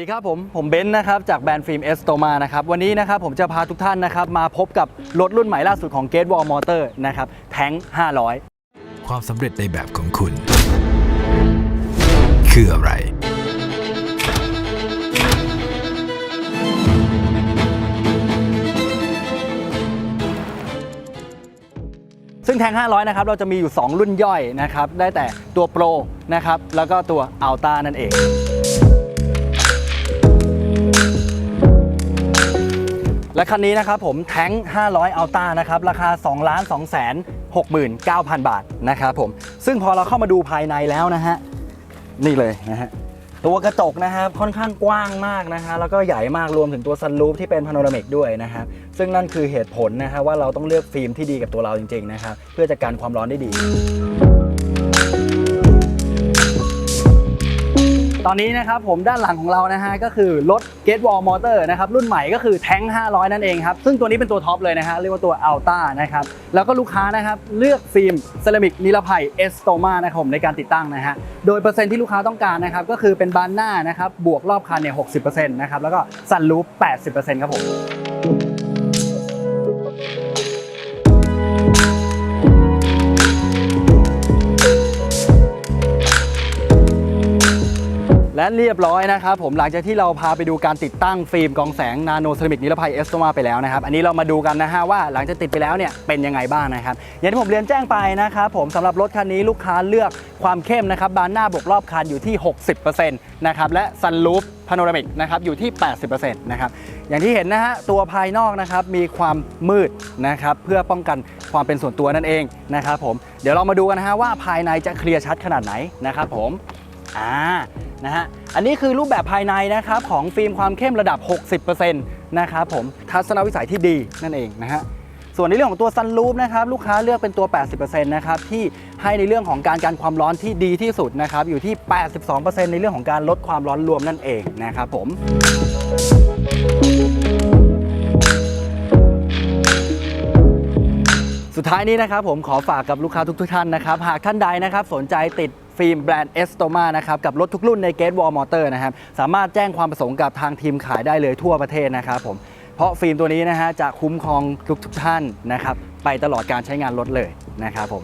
ดีครับผม ผมเบนซ์นะครับ จากแบรนด์ฟิล์มเอสโตมานะครับ วันนี้นะครับผมจะพาทุกท่านนะครับ มาพบกับรถรุ่นใหม่ล่าสุดของ Gate Wall Motor นะครับ แทง500 ความสำเร็จในแบบของคุณ คืออะไร ซึ่งแทง 500 นะครับ เราจะมีอยู่ 2 รุ่นย่อยนะครับ ได้แต่ตัวโปรนะครับ แล้วก็ตัวอัลต้านั่นเอง และคันนี้นะครับผมแท้ง 500 อัลต้านะครับราคา 2 2 6 9 0 0 0 บาทนะครับผมซึ่งพอเราเข้ามาดูภายในแล้วนะฮะนี่เลยนะฮะตัวกระจกนะครับค่อนข้างกว้างมากนะฮะแล้วก็ใหญ่มากรวมถึงตัวซันรูฟที่เป็นพาโนรามิกด้วยนะครับซึ่งนั่นคือเหตุผลนะฮะว่าเราต้องเลือกฟิล์มที่ดีกับตัวเราจริงๆนะครับเพื่อจะกันความร้อนได้ดี ตอนนี้นะครับผมด้านหลังของเรานะฮะก็คือรถ Gate Wall Motor นะครับรุ่นใหม่ก็คือแท้ง 500 นั่นเองครับ ซึ่งตัวนี้เป็นตัวท็อปเลยนะฮะเรียกว่าตัว Alta นะครับแล้วก็ลูกค้านะครับเลือกฟิล์มเซรามิกนิรภัยเอสโตมานะครับผมในการติดตั้งนะฮะโดยเปอร์เซ็นต์ที่ลูกค้าต้องการนะครับก็คือเป็นบานหน้านะครับบวกรอบคันเนี่ย 60%นะครับแล้วก็ซันรูฟ80%ครับผม และเรียบร้อยนะครับผมหลังจากที่เราพาไปดูการติดตั้งฟิล์มกองแสงนาโนเซรามิกนิรภัยเอสโตมาไปแล้วนะครับ อันนี้เรามาดูกันนะฮะว่าหลังจากติดไปแล้วเนี่ยเป็นยังไงบ้างนะครับ อย่างที่ผมเรียนแจ้งไปนะครับผมสำหรับรถคันนี้ลูกค้าเลือกความเข้มนะครับบานหน้าบวกรอบคันอยู่ที่ 60%นะครับและซันรูฟพาโนรามิกนะครับอยู่ที่ 80%นะครับอย่างที่เห็นนะฮะตัวภายนอกนะครับมีความมืดนะครับเพื่อป้องกันความเป็นส่วนตัวนั่นเองนะครับผมเดี๋ยวเรามาดูกันนะฮะว่าภายในจะเคลียร์ชัดขนาดไหนนะครับผมอ่า นะฮะ อันนี้คือรูปแบบภายในนะครับของฟิล์มความเข้มระดับ 60%นะครับผมทัศนวิสัยที่ดีนั่นเองนะฮะส่วนในเรื่องของตัวซันรูฟนะครับลูกค้าเลือกเป็นตัว 80%นะครับที่ให้ในเรื่องของการกันความร้อนที่ดีที่สุดนะครับอยู่ที่ 82%ในเรื่องของการลดความร้อนรวมนั่นเองนะครับผมสุดท้ายนี้นะครับผมขอฝากกับลูกค้าทุกๆท่านนะครับ หากท่านใดนะครับสนใจติด ฟิล์มแบรนด์เอสโตมานะครับกับรถทุกรุ่นในเกตวอลมอเตอร์นะครับสามารถแจ้งความประสงค์กับทางทีมขายได้เลยทั่วประเทศนะครับผมเพราะฟิล์มตัวนี้นะฮะจะคุ้มครองทุกทุกท่านนะครับไปตลอดการใช้งานรถเลยนะครับผม